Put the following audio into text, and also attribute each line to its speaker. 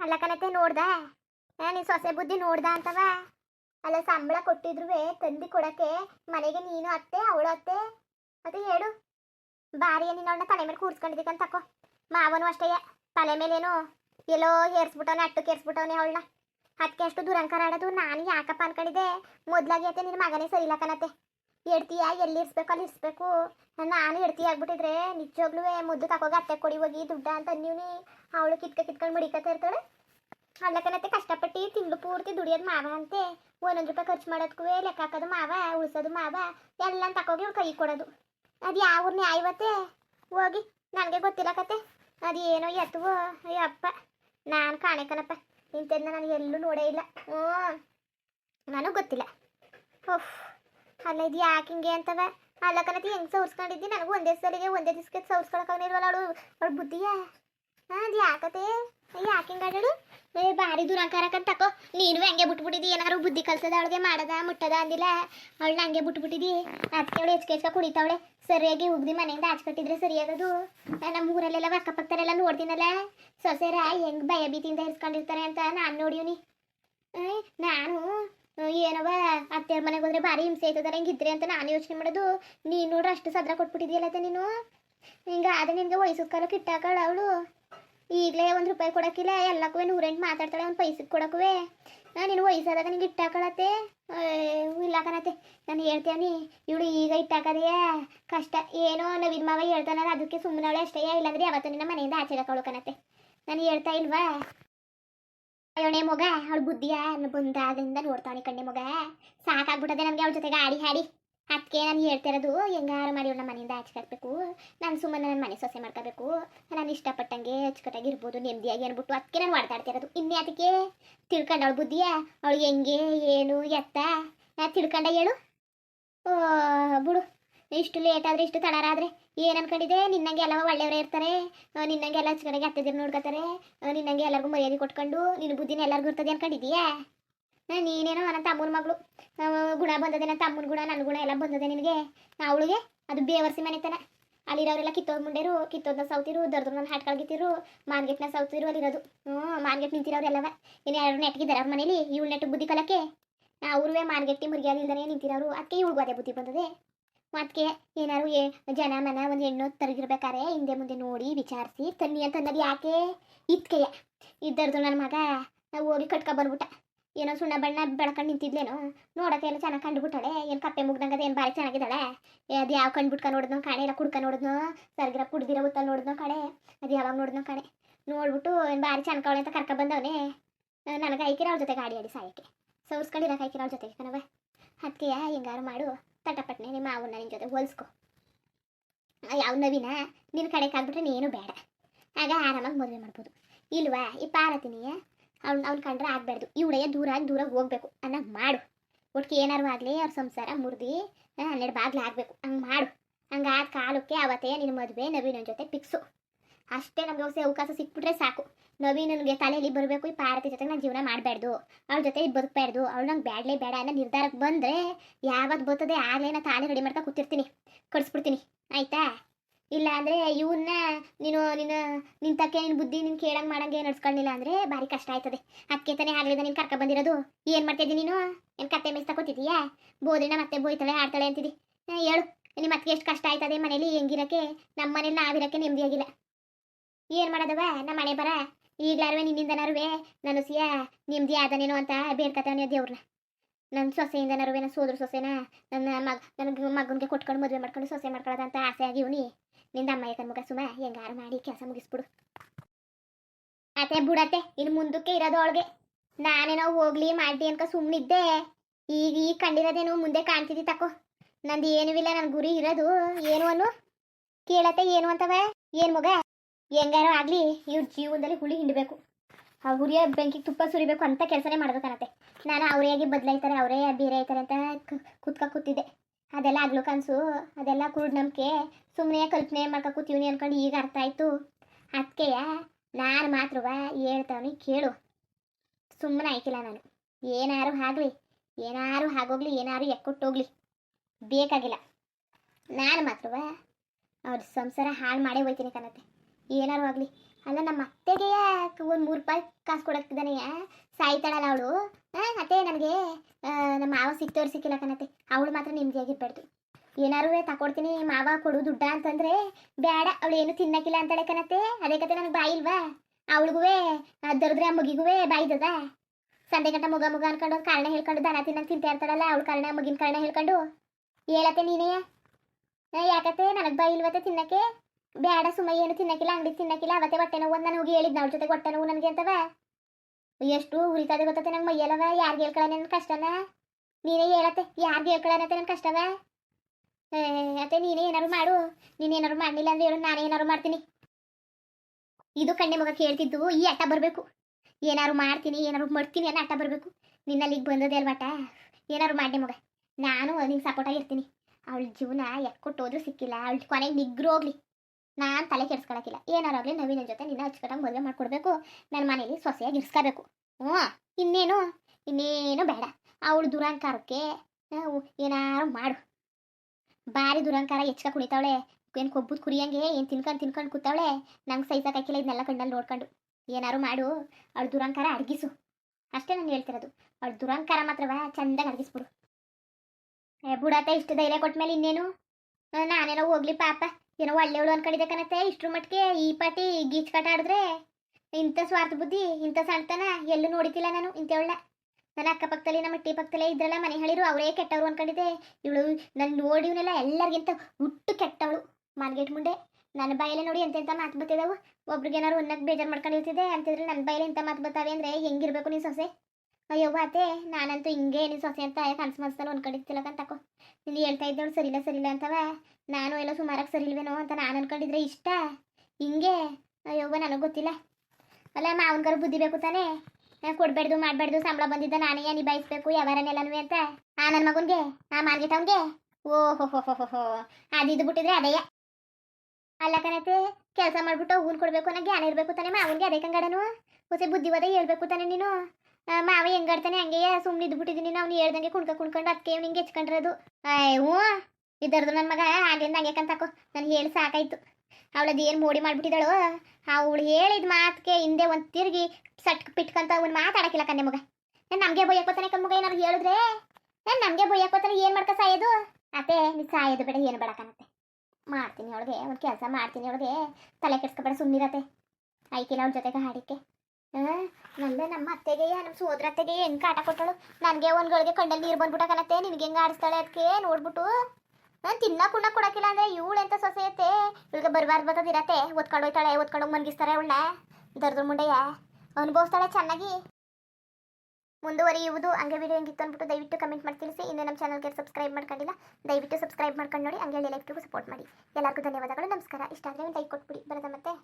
Speaker 1: ಅಲ್ಲ ಕಣತೆ ನೋಡ್ದ. ನೀನು ಸೊಸೆ ಬುದ್ಧಿ ನೋಡ್ದ ಅಂತವ? ಅಲ್ಲ, ಸಂಬಳ ಕೊಟ್ಟಿದ್ರು ತಂದು ಕೊಡಕ್ಕೆ, ಮನೆಗೆ ನೀನು ಅತ್ತೆ, ಅವಳು ಅತ್ತೆ. ಅದು ಹೇಳು? ಬಾರಿ ನೀನು ಅವಳನ್ನ ತಲೆ ಮೇಲೆ ಕೂರಿಸ್ಕೊಂಡಿದ್ದಕ್ಕಂತ ತಕೋ. ಮಾವನು ಅಷ್ಟೇ, ತಲೆ ಮೇಲೇನು ಎಲ್ಲೋ ಏರ್ಸ್ಬಿಟ್ಟವನೆ ಅಟ್ಟು ಕೇರ್ಸ್ಬಿಟ್ಟವನೆ ಅವಳನ್ನ. ಅದಕ್ಕೆ ಅಷ್ಟು ದುರಂಕಾರ ಆಡೋದು ನಾನು ಯಾಕಪ್ಪ ಅನ್ಕೊಂಡಿದ್ದೆ? ಮೊದ್ಲಾಗಿ ಅತ್ತೆ ನಿನ್ನ ಮಗನೇ ಸರಿಲ್ಲ ಕಣತ್ತೆ ಎಡ್ತೀಯ ಎಲ್ಲಿ ಇರ್ಸ್ಬೇಕು, ಅಲ್ಲಿ ಇರ್ಸ್ಬೇಕು. ನಾನು ಎಡ್ತಿ ಆಗ್ಬಿಟ್ಟಿದ್ರೆ ನಿಜವಾಗ್ಲೂ ಮುದ್ದು ತಕೋಗ ಅತ್ತೆ ಕೊಡಿ ಹೋಗಿ, ದುಡ್ಡ ಅಂತ ನೀವು ಅವಳು ಕಿತ್ಕ ಕಿತ್ಕೊಂಡು ಮಡಿಕತ್ತ ಇರ್ತಾಳೆ. ಅಲ್ಲಕನತ್ತೆ ಕಷ್ಟಪಟ್ಟು ತಿಂಗಳು ಪೂರ್ತಿ ದುಡಿಯೋದು ಮಾವ ಅಂತೆ. ಒಂದೊಂದು ರೂಪಾಯಿ ಖರ್ಚು ಮಾಡೋದಕ್ಕೂ ಲೆಕ್ಕ ಹಾಕೋದು ಮಾವ, ಉಳಿಸೋದು ಮಾವ, ಎಲ್ಲ ತಕೋಗಿ ಅವ್ಳು ಕೈ ಕೊಡೋದು. ಅದು ಯಾವ ಆಯ್ವತ್ತೆ? ಹೋಗಿ, ನನಗೆ ಗೊತ್ತಿಲ್ಲ ಕತೆ. ಅದು ಏನೋ ಎತ್ತುವೋ ಅಯ್ಯಪ್ಪ ನಾನು ಕಾಣೆಕನಪ್ಪ ಇಂಥದ್ದನ್ನ ನಾನು ಎಲ್ಲೂ ನೋಡೇ ಇಲ್ಲ. ಹ್ಞೂ ನನಗೆ ಗೊತ್ತಿಲ್ಲ. ಓಫ್ ಅಲ್ಲ ಇದು ಯಾಕೆ ಹಿಂಗೆ ಅಂತವ? ಅಲ್ಲ ಕನತಿ ಹೆಂಗೆ ಸೌರ್ಸ್ಕೊಂಡಿದ್ದಿ? ನನಗೂ ಒಂದೇ ಸಲಿಗೆ ಒಂದೇ ದಿಸ್ಕೆ ಸೌರ್ಸ್ಕೊಳಕ್ಕಾಗಿಲ್ವಲ್ಲ ಅವಳು? ಅವಳು ಹಾ, ಅದು ಯಾಕತೆ? ಯಾಕೆ ಹಿಂಗೆ ಆಡಳು ಏ, ಭಾರಿ ದುರಂಕಾರಕ್ಕಂತ ತಕೋ. ನೀನು ಹೆಂಗೆ ಬಿಟ್ಬಿಟ್ಟಿದ್ದಿ ಏನಾರು ಬುದ್ಧಿ ಕಲ್ಸದ ಅವಳಿಗೆ, ಮಾಡದ, ಮುಟ್ಟದ ಅಂದಿಲ್ಲ. ಅವಳನ್ನ ಹಂಗೆ ಬಿಟ್ಬಿಟ್ಟಿದ್ದಿ ಅದಕ್ಕೆ ಅವಳು ಹೆಚ್ಕೆ ಕುಡಿತಾವಳೆ. ಸರಿಯಾಗಿ ಉಗ್ದಿ ಮನೆಯಿಂದ ಆಚ್ಕಟ್ಟಿದ್ರೆ ಸರಿಯಾಗದು. ನಮ್ಮ ಊರಲ್ಲೆಲ್ಲ ಅಕ್ಕಪಕ್ಕದಲ್ಲೆಲ್ಲ ನೋಡ್ತೀನಲ್ಲ ಸೊಸೆರ ಹೆಂಗ್ ಭಯ ಭೀತಿಯಿಂದ ಇರ್ಸ್ಕೊಂಡಿರ್ತಾರೆ ಅಂತ ನಾನು ನೋಡಿವ್ನಿ. ನಾನು ಏನವ ಅತ್ತೆಯವ್ರ ಮನೆಗೆ ಹೋದ್ರೆ ಭಾರಿ ಹಿಂಸೆ ಆಯ್ತದಾರ ಹಿಂಗಿದ್ರೆ ಅಂತ ನಾನು ಯೋಚನೆ ಮಾಡೋದು. ನೀನು ನೋಡ್ರೆ ಅಷ್ಟು ಸದ್ರ ಕೊಟ್ಬಿಟ್ಟಿದ್ಯಲ್ಲತ್ತೆ ನೀನು? ಹಿಂಗ ನಿನಗೆ ವಯಸ್ಸದ ಕಾಲಕ್ಕೆ ಅವಳು. ಈಗಲೇ ಒಂದು ರೂಪಾಯಿ ಕೊಡಕ್ಕಿಲ್ಲ, ಎಲ್ಲಕ್ಕೂ ನೂರೆಂಟು ಮಾತಾಡ್ತಾಳೆ, ಒಂದು ಪೈಸಕ್ಕೆ ಕೊಡಕ್ಕೂ ನೀನು ವಯಸ್ಸಾದಾಗ ನಿಂಗೆ ಇಟ್ಟಾಕಳತ್ತೆ ಇಲ್ಲ ಕಣತ್ತೆ, ನಾನು ಹೇಳ್ತೇನೆ ಇವಳು ಈಗ ಇಟ್ಟಾಕದೆಯಾ? ಕಷ್ಟ, ಏನೋ ನವೀನ್ ಮಾವ ಹೇಳ್ತಾನಲ್ಲ, ಅದಕ್ಕೆ ಸುಮ್ಮನೆ ಅಷ್ಟೇ ಇಲ್ಲಾಂದ್ರೆ ಯಾವತ್ತೂ ನಿನ್ನ ಮನೆಯಿಂದ ಆಚೆ ಹಾಕೊಳ್ಳು ಕಣತ್ತೆ. ನಾನು ಹೇಳ್ತಾ ಇಲ್ವಾ? ಅಯ್ಯೋಣೆ ಮಗ, ಅವಳು ಬುದ್ಧಿಯ ಬಂದಾದಿಂದ ನೋಡ್ತಾವಣಿ ಕಣ್ಣೆ ಮಗ. ಸಾಕಾಗ್ಬಿಟ್ಟದೆ ನನಗೆ ಅವಳ ಜೊತೆಗೆ ಆಡಿ ಹಾಡಿ. ಅದಕ್ಕೆ ನಾನು ಹೇಳ್ತಿರೋದು ಹೆಂಗಾರು ಮಾಡಿ ಅವ್ಳನ್ನ ಮನೆಯಿಂದ ಆಚೆ ಹಾಕಬೇಕು ನಾನು ಸುಮ್ಮನೆ ನನ್ನ ಮನೆ ಸೊಸೆ ಮಾಡ್ಕೋಬೇಕು. ನಾನು ಇಷ್ಟಪಟ್ಟಂಗೆ ಅಚ್ಚುಕಟ್ಟಾಗಿ ಇರ್ಬೋದು, ನೆಮ್ಮದಿಯಾಗಿ ಅನ್ಬಿಟ್ಟು ಅದಕ್ಕೆ ನಾನು ಮಾತಾಡ್ತಿರೋದು ಇನ್ಯಾತಕ್ಕೆ ತಿಳ್ಕೊಂಡ ಅವಳು ಬುದ್ಧಿಯ, ಅವಳು ಹೆಂಗೆ, ಏನು, ಎತ್ತ? ತಿಳ್ಕೊಂಡ ಹೇಳು. ಓ, ಬಿಡು. ಇಷ್ಟು ಲೇಟ್ ಆದರೆ ಇಷ್ಟು ತಡರಾದ್ರೆ ಏನು ಅನ್ಕೊಂಡಿದೆ? ನಿನ್ನಂಗೆ ಎಲ್ಲ ಒಳ್ಳೆಯವರೇ ಇರ್ತಾರೆ. ನಿನ್ನಂಗೆ ಎಲ್ಲ ಕಡೆಗೆ ಅತ್ತೆದಿರು ನೋಡ್ಕೊತಾರೆ. ನಿನ್ನಂಗೆ ಎಲ್ಲರಿಗೂ ಮರ್ಯಾದೆ ಕೊಟ್ಕೊಂಡು ನಿನ್ನ ಬುದ್ಧಿನ ಎಲ್ಲರಿಗೂ ಇರ್ತದೆ ಅನ್ಕೊಂಡಿದೀಯಾ? ನಾ ನೀನೇನೋ ನನ್ನ ತಮ್ಮನ ಮಗಳು. ಗುಣ ಬಂದದೆ ನನ್ನ ತಮ್ಮನ ಗುಣ, ನನ್ನ ಗುಣ ಎಲ್ಲ ಬಂದದೆ ನಿನಗೆ. ಅವಳಿಗೆ ಅದು ಬೇವರ್ಸಿ ಮನೆತನ. ಅಲ್ಲಿರೋರೆಲ್ಲ ಕಿತ್ತೋದ್ ಮುಂಡೆರು, ಕಿತ್ತೋದ್ನ ಸೌತಿರು, ದರ್ದ್ರ ನನ್ನ ಹಾಟ್ ಹಾಟ್ಕೊಳ್ಗಿತ್ತಿರು ಮಾನ್ಗೆಟ್ನ ಸೌತಿರು ಅಲ್ಲಿರೋದು. ಹ್ಞೂ ಮಾರ್ಗೆಟ್ ನಿಂತಿರೋರೆಲ್ಲವ ಇನ್ನು ಯಾರು ನೆಟ್ಗಿದ್ದಾರೆ ಅವ್ರ ಮನೇಲಿ? ಇವಳು ನೆಟ್ಟು ಬುದ್ಧಿ ಕಲಕ್ಕೆ? ಅವ್ರೇ ಮಾನ್ಗೆಟ್ಟಿ ಮುರಿಯಾದಿಲ್ದೇ ನಿಂತಿರೋರು. ಅದಕ್ಕೆ ಇವಳಿಗೂ ಅದೇ ಬುದ್ಧಿ ಬಂದದೆ. ಅದಕ್ಕೆ ಏನಾರು ಏ, ಜನ ಮನ ಒಂದು ಹೆಣ್ಣು ತರಗಿರ್ಬೇಕಾರೆ, ಹಿಂದೆ ಮುಂದೆ ನೋಡಿ ವಿಚಾರಿಸಿ ತನ್ನಿ ಅಂತ ಯಾಕೆ? ಇತ್ಕೆಯ ಇದ್ದರ್ದು ನನ್ನ ಮಗ ನಾವು ಹೋಗಿ ಕಟ್ಕೊ ಬಂದ್ಬಿಟ್ಟ. ಏನೋ ಸುಣ್ಣ ಬಣ್ಣ ಬೆಳ್ಕೊಂಡು ನಿಂತಿದ್ಲೇನೋ? ನೋಡಕ್ಕೆ ಎಲ್ಲ ಚೆನ್ನಾಗಿ ಕಂಡುಬಿಟ್ಟಾಳೆ. ಏನು ಕಪ್ಪೆ ಮುಗ್ದಂಗದ ಏನು ಭಾರಿ ಚೆನ್ನಾಗಿದ್ದಾಳೆ? ಅದು ಯಾವ ಕಂಡುಬಿಟ್ಕ ನೋಡಿದ್ನೋ ಕಾಣೆ ಇಲ್ಲ, ಕುಡ್ಕ ನೋಡಿದ್ನೋ? ಸರ್ಗಿರ ಕುಡ್ದಿರ ಉತ್ತಲ್ ನೋಡಿದ್ನೋ ಕಾಣೆ? ಅದು ಯಾವಾಗ ನೋಡಿದ್ನೋ ಕಾಣೆ? ನೋಡ್ಬಿಟ್ಟು ಏನು ಭಾರಿ ಚೆನ್ಕವಳೆ ಅಂತ ಕರ್ಕ ಬಂದವನೆ? ನನಗೆ ಐಕಿರ ಅವ್ರ ಜೊತೆ ಗಾಡಿ ಆಡಿ ಸಾಯಕ್ಕೆ. ಸೌರ್ಸ್ಕೊಂಡಿರಕ್ಕೆ ಐಕಿರ ಅವ್ರ ಜೊತೆಗೆ ಕಣವ ಅದಕ್ಕೆ ಹಿಂಗಾರು ಮಾಡು. ತಟಪಟ್ನೆ ನಿಮ್ಮ ಅವನ್ನ ನಿನ್ನ ಜೊತೆ ಹೋಲಿಸ್ಕೊ. ಯಾವ ನವೀನ ನಿನ್ನ ಕಡೆ ಕಾದ್ಬಿಟ್ರೆ ನೀನು ಬೇಡ. ಆಗ ಆರಾಮಾಗಿ ಮದುವೆ ಮಾಡ್ಬೋದು. ಇಲ್ವಾ? ಈ ಪಾರತಿನಿಯ ಅವ್ನು ಅವ್ನು ಕಂಡ್ರೆ ಆಗಬಾರ್ದು ಇವಳೆಯ ದೂರ ಆಗಿ ದೂರ ಹೋಗ್ಬೇಕು. ಅನ್ನೋ ಮಾಡು. ಒಟ್ಟಿಗೆ ಏನಾರು ಆಗಲಿ, ಅವ್ರ ಸಂಸಾರ ಮುರಿದು ಹನ್ನೆರಡು ಬಾಗ್ಲು ಆಗಬೇಕು. ಹಂಗೆ ಮಾಡು. ಹಂಗೆ ಕಾಲಕ್ಕೆ ಅವತ್ತೇ ನಿನ್ನ ಮದುವೆ ನವೀನ ಜೊತೆ ಫಿಕ್ಸು ಅಷ್ಟೇ ನಮಗೆ ಹೊಸ ಅವಕಾಶ ಸಿಕ್ಬಿಟ್ರೆ ಸಾಕು. ನವೀನನಿಗೆ ತಲೆಯಲ್ಲಿ ಬರಬೇಕು, ಈ ಪಾರತಿ ಜೊತೆ ನಾನು ಜೀವನ ಮಾಡಬಾರ್ದು. ಅವಳ ಜೊತೆ ಬದುಕಬಾರ್ದು. ಅವಳು ನಂಗೆ ಬ್ಯಾಡ್ಲೇ ಬೇಡ ಅನ್ನೋ ನಿರ್ಧಾರಕ್ಕೆ ಬಂದರೆ ಯಾವತ್ತು ಬರ್ತದೆ ಆಗಲೇ ನಾನು ರೆಡಿ ಮಾಡ್ತಾ ಕೂತಿರ್ತೀನಿ. ಕಳಿಸ್ಬಿಡ್ತೀನಿ ಆಯ್ತಾ? ಇಲ್ಲ ಅಂದರೆ ಇವನ್ನ ನೀನು ನಿನ್ನ ನಿನ್ನ ತಕ್ಕೆ ನಿನ್ನ ಬುದ್ಧಿ ನಿನ್ನ ಕೇಳಂಗೆ ಮಾಡಂಗೆ ನಡ್ಸ್ಕೊಳ್ಳಿಲ್ಲ ಅಂದರೆ ಭಾರಿ ಕಷ್ಟ ಆಯ್ತದೆ. ಅದಕ್ಕೆ ತಾನೇ ಆಗಲಿದ ನೀನು ಕರ್ಕ ಬಂದಿರೋದು. ಏನು ಮಾಡ್ತಿದ್ದಿ ನೀನು? ಏನು ಕತ್ತೆ ಮೆಸ್ ತಗೋತಿದ್ದೀಯಾ ಬೋದಿನ ಮತ್ತೆ ಬೋಯ್ತಾಳೆ, ಆಡ್ತಾಳೆ ಅಂತಿದ್ದಿ. ಹೇಳು. ನಿಮ್ಮ ಅತ್ತಿಗೆ ಎಷ್ಟು ಕಷ್ಟ ಆಯ್ತದೆ ಮನೇಲಿ? ಹೆಂಗಿರಕ್ಕೆ? ನಮ್ಮ ಮನೇಲಿ ನಾವಿರಕ್ಕೆ ನೆಮ್ಮದಿಯಾಗಿಲ್ಲ. ಏನು ಮಾಡೋದವ ನಮ್ಮ ಮನೆ ಬರ. ಈಗಲಾರುವೆ ನಿನ್ನಿಂದನಾರುವೆ ನಾನು ಸಿಯ ನಿಮ್ದು ಆದನೇನೋ ಅಂತ ಬೇಡ್ಕತಾನೆ ದೇವ್ರನ್ನ ನನ್ನ ಸೊಸೆಯಿಂದ ನರುವೆ ನನ್ನ ಸೋದ್ರ ಸೊಸೆನ, ನನ್ನ ಮಗ ನನ್ನ ಮಗನಿಗೆ ಕೊಟ್ಕೊಂಡು ಮದುವೆ ಮಾಡ್ಕೊಂಡು ಸೊಸೆ ಮಾಡ್ಕೊಳ್ಳೋದಂತ ಆಸೆ ಆಗಿವ್ನಿ ನಿಂದ ಅಮ್ಮ ಯಾಕನ್ ಮಗ ಸುಮ? ಹೆಂಗಾರು ಮಾಡಿ ಕೆಲಸ ಮುಗಿಸ್ಬಿಡು. ಅತ್ತೆ, ಬಿಡತ್ತೆ ಇನ್ನು ಮುಂದಕ್ಕೆ ಇರೋದು ಒಳಗೆ ನಾನೇನೋ ಹೋಗ್ಲಿ ಮಾಡಿ ಅನ್ಕ ಸುಮ್ಮನಿದ್ದೆ ಈಗ ಈಗ ಕಂಡಿರೋದೇನು ಮುಂದೆ ಕಾಣ್ತಿದ್ದಿ ತಕೋ. ನಂದು ಏನೂ ಇಲ್ಲ ನನ್ನ ಗುರಿ ಇರೋದು. ಏನು ಅನ್ನು? ಕೇಳತ್ತೆ ಏನು ಅಂತವ? ಏನು ಮಗ? ಹೆಂಗಾರು ಆಗಲಿ, ಇವ್ರ ಜೀವನದಲ್ಲಿ ಹುಳಿ ಹಿಂಡಬೇಕು. ಆ ಹುರಿಯ ಬೆಂಕಿಗೆ ತುಪ್ಪ ಸುರಿಬೇಕು ಅಂತ ಕೆಲಸನೇ ಮಾಡ್ಬೇಕನ್ನತ್ತೆ ನಾನು ಅವರೇ ಆಗಿ ಬದಲಾಯ್ತಾರೆ, ಅವರೇ ಬೇರೆ ಆಯ್ತಾರೆ ಅಂತ ಕುತ್ಕ ಕೂತಿದ್ದೆ. ಅದೆಲ್ಲ ಆಗ್ಲು ಕನಸು, ಅದೆಲ್ಲ ಕುರುಡ್ ನಂಬಿಕೆ ಸುಮ್ಮನೆ ಕಲ್ಪನೆ ಮಾಡ್ಕೊ ಕೂತೀವಿ ಅನ್ಕೊಂಡು ಈಗ ಅರ್ಥ ಆಯ್ತು. ಅದಕ್ಕೆಯ ನಾನು ಮಾತ್ರವ ಹೇಳ್ತಾವನಿ ಕೇಳು. ಸುಮ್ಮನೆ ಆಯ್ತಿಲ್ಲ ನಾನು. ಏನಾರು ಆಗಲಿ, ಏನಾರು ಆಗೋಗ್ಲಿ, ಏನಾರು ಎಕ್ಕೊಟ್ಟೋಗ್ಲಿ ಬೇಕಾಗಿಲ್ಲ. ನಾನು ಮಾತ್ರವ, ಅವ್ರ ಸಂಸಾರ ಹಾಳು ಮಾಡೇ ಹೋಯ್ತೀನಿ ಕಣತ್ತೆ. ಏನಾರು ಆಗಲಿ. ಅಲ್ಲ, ನಮ್ಮ ಅತ್ತೆಗೆ ಒಂದು ಮೂರು ರೂಪಾಯಿ ಕಾಸು ಕೊಡಕ್ತಿದ್ದಾನೆ? ಸಾಯ್ತಾಳಲ್ಲ ಅವಳು. ಅತ್ತೆ ನನಗೆ ನಮ್ಮ ಮಾವ ಸಿಕ್ತವ್ರು ಸಿಕ್ಕಿಲ್ಲ ಕಣತ್ತೆ. ಅವಳು ಮಾತ್ರ ನಿಮ್ದಿಯಾಗಿರ್ಬಾರ್ದು ಏನಾರು ತಕೊಡ್ತೀನಿ. ಮಾವ ಕೊಡು ದುಡ್ಡ ಅಂತಂದ್ರೆ ಬೇಡ ಅವಳು ಏನು ತಿನ್ನಕ್ಕಿಲ್ಲ ಅಂತಾಳೆ ಕಣತ್ತೆ. ಅದೇ ಕತೆ ನನಗೆ ಬಾಯಿ ಇಲ್ವಾ? ಅವಳಿಗೂ ದರ್ದ್ರೆ ಆ ಮಗಿಗೂ ಬಾಯಿದದ ಸಂಡೆ ಗಂಟ ಮುಗ ಮುಗ ಅನ್ಕೊಂಡು ಕಾರಣ ಹೇಳ್ಕೊಂಡು ದನ ತಿನ್ನ ತಿಂತಾ ಇರ್ತಾಳಲ್ಲ, ಅವಳು ಕಾರಣ, ಮಗಿನ ಕಾರಣ ಹೇಳ್ಕೊಂಡು? ಹೇಳತ್ತೆ ನೀನೇ. ಯಾಕತ್ತೆ? ನನಗೆ ಬಾಯಿ ಇಲ್ವತ್ತೆ ತಿನ್ನಕ್ಕೆ? ಬೇಡ ಸುಮ್ಮ ಏನು ತಿನ್ನಕ್ಕಿಲ್ಲ, ಅಂಗಡಿ ತಿನ್ನಕ್ಕಿಲ್ಲ, ಅವತ್ತೆ ಹೊಟ್ಟೆ ನೋವು ನಾನು ಹೋಗಿ ಹೇಳಿದ್ನ ಜೊತೆ ಹೊಟ್ಟೆ ನೋವು ನನಗೆ ಅಂತವ? ಎಷ್ಟು ಉರಿತದೆ ಗೊತ್ತತೆ ನಂಗೆ ಮೈಯಲ್ಲವ ಯಾರಿಗೆ ಹೇಳ್ಕೊಳ್ಳ ನನ್ನ ಕಷ್ಟನ? ನೀನೇ ಹೇಳತ್ತೆ ಯಾರಿಗೆ ಹೇಳ್ಕೊಳ್ಳನತ್ತೆ ನನ್ನ ಕಷ್ಟವ? ಅತ್ತೆ, ನೀನೇ ಏನಾರು ಮಾಡು, ನೀನು ಏನಾರು ಮಾಡಲಿಲ್ಲ ಅಂದ್ರೆ ಹೇಳು, ನಾನೇ ಏನಾರು ಮಾಡ್ತೀನಿ. ಇದು ಕಣ್ಣೆ ಮಗ ಕೇಳ್ತಿದ್ದು ಈ ಆಟ ಬರಬೇಕು. ಏನಾರು ಮಾಡ್ತೀನಿ ಏನಾರು ಮಾಡ್ತೀನಿ ಅನ್ನೋ ಆಟ ಬರಬೇಕು. ನಿನ್ನ ಅಲ್ಲಿಗೆ ಬಂದದೆ ಅಲ್ವಾಟ ಏನಾರು ಮಾಡಿ ಮಗ. ನಾನು ನಿಂಗೆ ಸಪೋರ್ಟ್ ಆಗಿರ್ತೀನಿ. ಅವಳ ಜೀವನ ಎಕ್ಕೊಟ್ಟು ಹೋದ್ರೂ ಸಿಕ್ಕಿಲ್ಲ, ಅವಳ ಕೊನೆಗೆ ನಿಗ್ರು ಹೋಗ್ಲಿ ನಾನು ತಲೆ ಕೆಡ್ಸ್ಕೊಳಕಿಲ್ಲ. ಏನಾರಾಗ್ಲಿ ನವೀನ ಜೊತೆ ನಿನ್ನ ಹಚ್ಕಟ್ಟಂಗೆ ಮದುವೆ ಮಾಡ್ಕೊಡ್ಬೇಕು. ನನ್ನ ಮನೇಲಿ ಸೊಸೆಯಾಗಿ ಇರ್ಸ್ಕಬೇಕು. ಹ್ಞೂ ಇನ್ನೇನು? ಇನ್ನೇನು ಬೇಡ. ಅವಳು ದುರಂಕಾರಕ್ಕೆ ಏನಾರು ಮಾಡು. ಭಾರಿ ದುರಂಕಾರ ಹೆಚ್ಚಕ ಕುಣಿತಾವಳೆ. ಏನು ಕೊಬ್ಬುದ್ ಕುರಿಯಂಗೆ ಏನು ತಿನ್ಕೊಂಡು ತಿನ್ಕೊಂಡು ಕೂತಾವಳೆ. ನಂಗೆ ಸಹಿಸಕ್ಕಾಕಿಲ್ಲ ಇದನ್ನೆಲ್ಲ ಕಣ್ಣಲ್ಲಿ ನೋಡ್ಕೊಂಡು. ಏನಾರು ಮಾಡು. ಅವಳು ದುರಂಕಾರ ಅಡಗಿಸು. ಅಷ್ಟೇ ನಾನು ಹೇಳ್ತಿರೋದು. ಅವಳು ದುರಂಕಾರ ಮಾತ್ರವ ಚಂದಾಗಿ ಅಡಗಿಸ್ಬಿಡು. ಏ ಬುಡತ್ತೆ ಇಷ್ಟು ಧೈರ್ಯ ಕೊಟ್ಮೇಲೆ ಇನ್ನೇನು? ಆ, ನಾನೇನೋ ಹೋಗ್ಲಿ ಪಾಪ. ಏನೋ ಒಳ್ಳೆಯವಳು ಅನ್ಕೊಂಡಿದ್ದೆ ಕಣತ್ತೆ, ಇಷ್ಟ್ರ ಮಟ್ಟಿಗೆ ಈ ಪಾಟಿ ಗೀಚ್ ಕಟ ಆಡಿದ್ರೆ ಇಂಥ ಸ್ವಾರ್ಥ ಬುದ್ಧಿ, ಇಂಥ ಸಣ್ತನ ಎಲ್ಲೂ ನೋಡಿತಿಲ್ಲ ನಾನು ಇಂಥವಳ ನನ್ನ ಅಕ್ಕಪಕ್ಕದಲ್ಲಿ ನಮ್ಮ ಮಟ್ಟಿ ಪಕ್ಕದಲ್ಲೇ ಇದ್ರಲ್ಲ ಮನೆ ಹೇಳಿರು ಅವಳೇ ಕೆಟ್ಟವ್ರು ಅನ್ಕೊಂಡಿದ್ದೆ. ಇವಳು ನನ್ನ ನೋಡಿವ್ನೆಲ್ಲ ಎಲ್ಲರಿಗಿಂತ ಹುಟ್ಟು ಕೆಟ್ಟವಳು. ಮಾನ್ಗೇಟ್ ಮುಂಡೆ, ನನ್ನ ಬಾಯಲ್ಲೇ ನೋಡಿ ಎಂತೆಂಥ ಮಾತು ಬತ್ತಿದಾವು. ಒಬ್ರಿಗೇನಾರು ಉನ್ನಕ್ಕೆ ಬೇಜಾರು ಮಾಡ್ಕೊಂಡಿರ್ತಿದ್ದೆ ಅಂತಿದ್ರೆ ನನ್ನ ಬಾಯಲ್ಲಿ ಎಂಥ ಮಾತು ಬರ್ತಾವೆ ಅಂದರೆ ಹೆಂಗಿರ್ಬೇಕು ನೀನು ಸೊಸೆ? ಅಯ್ಯೋ ಅತ್ತೆ ನಾನಂತೂ ಹಿಂಗೆ ನೀನು ಸೊಸೆ ಅಂತ ಕನ್ಸು ಮನ್ಸಲ್ಲಿ ಅನ್ಕೊಂಡಿರ್ತಿಲ್ಲ ತಕೋ. ನೀನು ಹೇಳ್ತಾ ಇದ್ದವಳು ಸರಿಲ್ಲ ಸರಿಲ್ಲ ಅಂತವ. ನಾನು ಎಲ್ಲ ಸುಮಾರಾಗಿ ಸರಿ ಇಲ್ವೇನೋ ಅಂತ ನಾನು ಅನ್ಕೊಂಡಿದ್ರೆ ಇಷ್ಟ. ಹಿಂಗೆ. ಅಯ್ಯವ್ವ ನನಗೆ ಗೊತ್ತಿಲ್ಲ. ಅಲ್ಲ, ಮಾವನ್ಗಾರು ಬುದ್ಧಿ ಬೇಕು ತಾನೇ? ಕೊಡ್ಬೇಡ್ದು, ಮಾಡಬೇಡ್ದು ಸಂಬಳ ಬಂದಿದ್ದ ನಾನೇ ನಿಭಾಯಿಸ್ಬೇಕು ಯಾವಾರನೆಲ್ಲನೂ ಅಂತ? ಆ ನನ್ನ ಮಗನ್ಗೆ? ಆ ಮಾರ್ಗೆಟ್ ಅವನ್ಗೆ ಓ, ಹೋ ಹೋ ಹೋ ಹೋ ಅದಿದ್ದು ಬಿಟ್ಟಿದ್ರೆ ಅದೇಯ ಅಲ್ಲ ಕಣತೆ ಕೆಲಸ ಮಾಡ್ಬಿಟ್ಟು ಹೂನ್ ಕೊಡ್ಬೇಕು ಅನ್ನೋ ಜ್ಞಾನ ಇರಬೇಕು ತಾನೇ ಮಾವನ್ಗೆ, ಅದೇ ಕಂಗಡನು? ಹೊಸ ಬುದ್ಧಿವಾದ ಹೇಳ್ಬೇಕು ತಾನೇ ನೀನು? ಮಾವ ಹೆಂಗಾಡ್ತಾನೆ ಹಂಗೆ ಸುಮ್ಮನೆ ಇದ್ದು ಬಿಟ್ಟಿದ್ದೀನಿ ಅವ್ನು ಹೇಳ್ದಂಗೆ ಕುಣ್ಕ ಕುಣ್ಕೊಂಡು ಅದಕ್ಕೆ ನಿಂಗೆ ಹಿಂಗೆ ಹೆಚ್ಕೊಂಡಿರೋದು. ಅಯ್ಯೋ ಇದರ್ದು ನನ್ನ ಮಗ ಆಗ್ಲಿಂದ ಹಂಗೆ ಕಂತಾಕೋ ನಾನು ಹೇಳಿ ಸಾಕಾಯ್ತು. ಅವಳದ್ದು ಏನು ಮೋಡಿ ಮಾಡ್ಬಿಟ್ಟಿದ್ದಾಳು ಅವಳು ಹೇಳಿದ ಮಾತಿಗೆ ಹಿಂದೆ ಒಂದು ತಿರುಗಿ ಸಟ್ ಪಿಟ್ಕಂತ ಒಂದು ಮಾತಾಡಕ್ಕಿಲ್ಲ ಕಣ್ಣೆ ಮಗ. ನಾನು ನಮಗೆ ಬೈಯಕೋತಾನೆ ಕಣ್ಮಗ ಏನಾದ್ರು ಹೇಳಿದ್ರೆ? ನಾನು ನಮಗೆ ಬೈಯಕೋತಾನೆ ಏನು ಮಾಡ್ಕ ಸಾಯೋದು? ಅತ್ತೆ, ನೀ ಸಾಯೋದು ಬೇಡ, ಏನು ಬೇಡ ಕಣತ್ತೆ. ಮಾಡ್ತೀನಿ ಅವಳಿಗೆ, ಒಂದು ಕೆಲಸ ಮಾಡ್ತೀನಿ ಅವಳಿಗೆ. ತಲೆ ಕೆಡ್ಸ್ಕೊಬೇಡ ಸುಮ್ಮನಿರತ್ತೆ ಐಕಿಲ್ಲ ಅವ್ಳ ಜೊತೆಗೆ ಹಾಡಿಕ್ಕೆ. ನಲ್ಲೆ ನಮ್ಮ ಅತ್ತೆಗೆ, ನಮ್ಮ ಸೋದ್ರ ಅತ್ತೆಗೆ ಹೆಂಗೆ ಕಾಟ ಕೊಟ್ಟಳು? ನನಗೆ ಒಂದ್ಗಳಿಗೆ ಕಣ್ಣಲ್ಲಿ ನೀರು ಬಂದ್ಬಿಟ್ಟ ಕಣತ್ತೆ, ನಿನಗೆ ಹೆಂಗೆ ಆಡಿಸ್ತಾಳೆ ಅದಕ್ಕೆ ನೋಡ್ಬಿಟ್ಟು. ನಾನು ತಿನ್ನ ಕುಣ್ಣ ಕೊಡಕಿಲ್ಲ ಅಂದ್ರೆ ಇವಳು ಎಂತ ಸೊಸೆ ಐತೆ? ಇವಳಿಗೆ ಬರಬಾರ್ದು ಬರ್ತದಿರತ್ತೆ ಓದ್ಕೊಂಡು ಹೋಯ್ತಾಳೆ ಓದ್ಕೊಂಡು ಮನ್ಗಿಸ್ತಾರೆ ಅವಳನ್ನ ದರ್ದ್ರ ಮುಂಡೆಯ, ಅನುಭವಿಸ್ತಾಳೆ ಚೆನ್ನಾಗಿ. ಮುಂದುವರಿಯುವುದು ಹಂಗೆ ವಿಡಿಯೋ ಹೆಂಗಿತ್ತು ಅಂದ್ಬಿಟ್ಟು ದಯವಿಟ್ಟು ಕಮೆಂಟ್ ಮಾಡಿ ತಿಳಿಸಿ. ಇನ್ನು ನಮ್ಮ ಚಾನಲ್ಗೆ ಸಬ್ಸ್ಕ್ರೈಬ್ ಮಾಡ್ಕೊಂಡಿಲ್ಲ, ದಯವಿಟ್ಟು ಸಬ್ಸ್ಕ್ರೈಬ್ ಮಾಡ್ಕೊಂಡು ನೋಡಿ, ಹಂಗೆ ಲೈಫ್ಗೂ ಸಪೋರ್ಟ್ ಮಾಡಿ. ಎಲ್ಲರಿಗೂ ಧನ್ಯವಾದಗಳು, ನಮಸ್ಕಾರ. ಇಷ್ಟ ಆದರೆ ಒಂದು ಲೈಕ್ ಕೊಟ್ಬಿಡಿ. ಬರೋದ ಮತ್ತೆ.